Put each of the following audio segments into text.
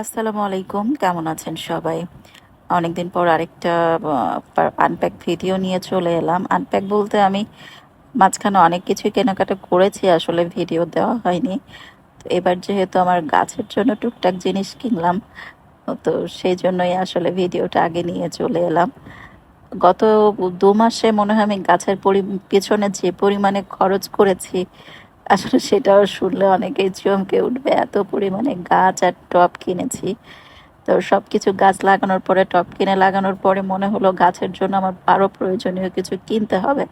আসসালামু আলাইকুম, কেমন আছেন সবাই? অনেকদিন পর আরেকটা আনপ্যাক ভিডিও নিয়ে চলে এলাম। আনপ্যাক বলতে আমি মাঝখানে অনেক কিছুই কেনাকাটা করেছি, আসলে ভিডিও দেওয়া হয়নি। তো এবার যেহেতু আমার গাছের জন্য টুকটাক জিনিস কিনলাম, তো সেই জন্যই আসলে ভিডিওটা আগে নিয়ে চলে এলাম। গত দু মাসে মনে হয় আমি গাছের পরি, পেছনে যে পরিমাণে খরচ করেছি আসলে সেটাও শুনলে অনেকেই চমকে উঠবে, এত পরিমাণে গাছ আর টব কিনেছি। তো সব কিছু গাছ লাগানোর পরে, টব কিনে লাগানোর পরে মনে হলো গাছের জন্য আমার আরও প্রয়োজনীয় কিছু কিনতে হবে।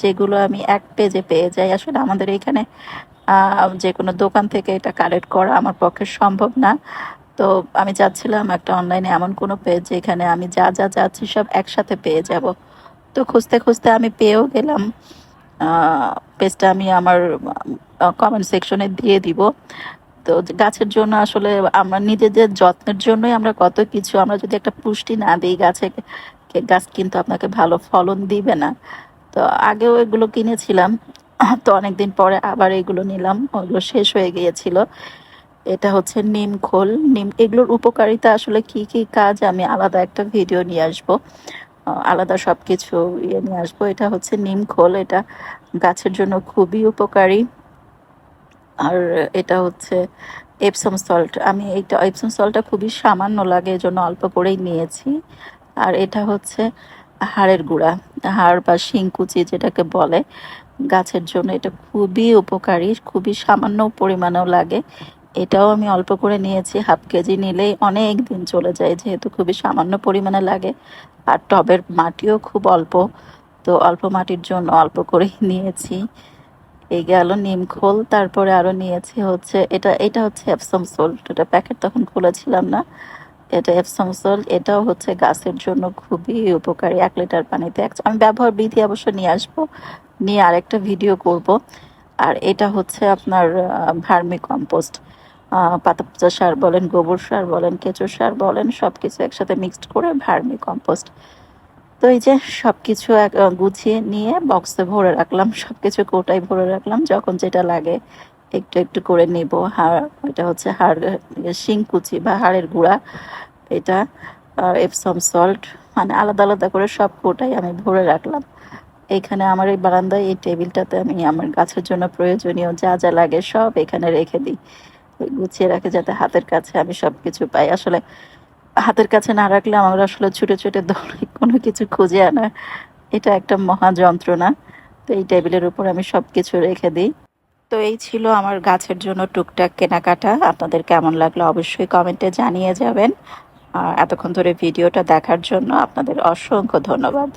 যেগুলো আমি এক পেজে পেয়ে যাই। আসলে আমাদের এখানে যে কোনো দোকান থেকে এটা কালেক্ট করা আমার পক্ষে সম্ভব না। তো আমি চাচ্ছিলাম একটা অনলাইনে এমন কোনো পেজ যেখানে আমি যা যা চাচ্ছি সব একসাথে পেয়ে যাব। তো খুঁজতে খুঁজতে আমি পেয়েও গেলাম। পেজটা আমি আমার কমেন্ট সেকশনে দিয়ে দিব। তো গাছের জন্য আসলে আমরা নিজেদের যত্নের জন্যই আমরা কত কিছু, আমরা যদি একটা পুষ্টি না দিই গাছে গাছ কিন্তু আপনাকে ভালো ফলন দিবে না। তো আগেও এগুলো কিনেছিলাম, তো অনেকদিন পরে আবার এগুলো নিলাম, ওগুলো শেষ হয়ে গিয়েছিল। এটা হচ্ছে নিম খোল, নিম, এগুলোর উপকারিতা আসলে কি কি কাজ আমি আলাদা একটা ভিডিও নিয়ে আসব। আলাদা সব কিছু ইয়ে নিয়ে আসব। এটা হচ্ছে নিম খোল, এটা গাছের জন্য খুবই উপকারী। আর এটা হচ্ছে এপসম সল্ট আমি এইটা এপসম সল্টটা খুবই সামান্য লাগে, এজন্য অল্প করেই নিয়েছি। আর এটা হচ্ছে হাড়ের গুঁড়া। হাড় বা শিংকুচি যেটাকে বলে, গাছের জন্য এটা খুবই উপকারী, খুবই সামান্য পরিমাণেও লাগে। এটাও আমি অল্প করে নিয়েছি, হাফ কেজি নিলেই অনেক দিন চলে যায়, যেহেতু খুবই সামান্য পরিমাণে লাগে। আর টবের মাটিও খুব অল্প, তো অল্প মাটির জন্য অল্প করেই নিয়েছি। এই গেল নিমখোল তারপরে আরও নিয়েছি হচ্ছে, এটা এটা হচ্ছে এপসম সল্ট এটা প্যাকেট তখন খুলেছিলাম না। এটা এপসম সল্ট এটাও হচ্ছে গাছের জন্য খুবই উপকারী, এক লিটার পানিতে। এক, আমি ব্যবহার বিধি অবশ্য নিয়ে আসব, নিয়ে আরেকটা ভিডিও করব। আর এটা হচ্ছে আপনার ভার্মি কম্পোস্ট পাতা সার বলেন, গোবর সার বলেন, কেঁচো সার বলেন সব কিছু একসাথে মিক্সড করে ভার্মি কম্পোস্ট তো এই যে সবকিছু এক গুছিয়ে নিয়ে বক্সে ভরে রাখলাম সব কিছু কোটায় ভরে রাখলাম, যখন যেটা লাগে একটু একটু করে নেব। হাড়, এটা হচ্ছে হাড় শিংকুচি বা হাড়ের গুঁড়া, এটা, আর এপসম সল্ট মানে আলাদা আলাদা করে সব কোটাই আমি ভরে রাখলাম। এইখানে আমার এই বারান্দায়, এই টেবিলটাতে আমি আমার গাছের জন্য প্রয়োজনীয় যা যা লাগে সব এখানে রেখে দিই। গুছিয়ে রাখে যাতে হাতের কাছে আমি সব কিছু পাই। আসলে হাতের কাছে না রাখলে আমার আসলে ছুটে ছুটে দৌড়ে কোনো কিছু খুঁজে আনা এটা একটা মহা যন্ত্রণা। তো এই টেবিলের উপর আমি সব কিছু রেখে দিই। তো এই ছিল আমার গাছের জন্য টুকটাক কেনাকাটা। আপনাদের কেমন লাগল অবশ্যই কমেন্টে জানিয়ে যাবেন। আর এতক্ষণ ধরে ভিডিওটা দেখার জন্য আপনাদের অসংখ্য ধন্যবাদ।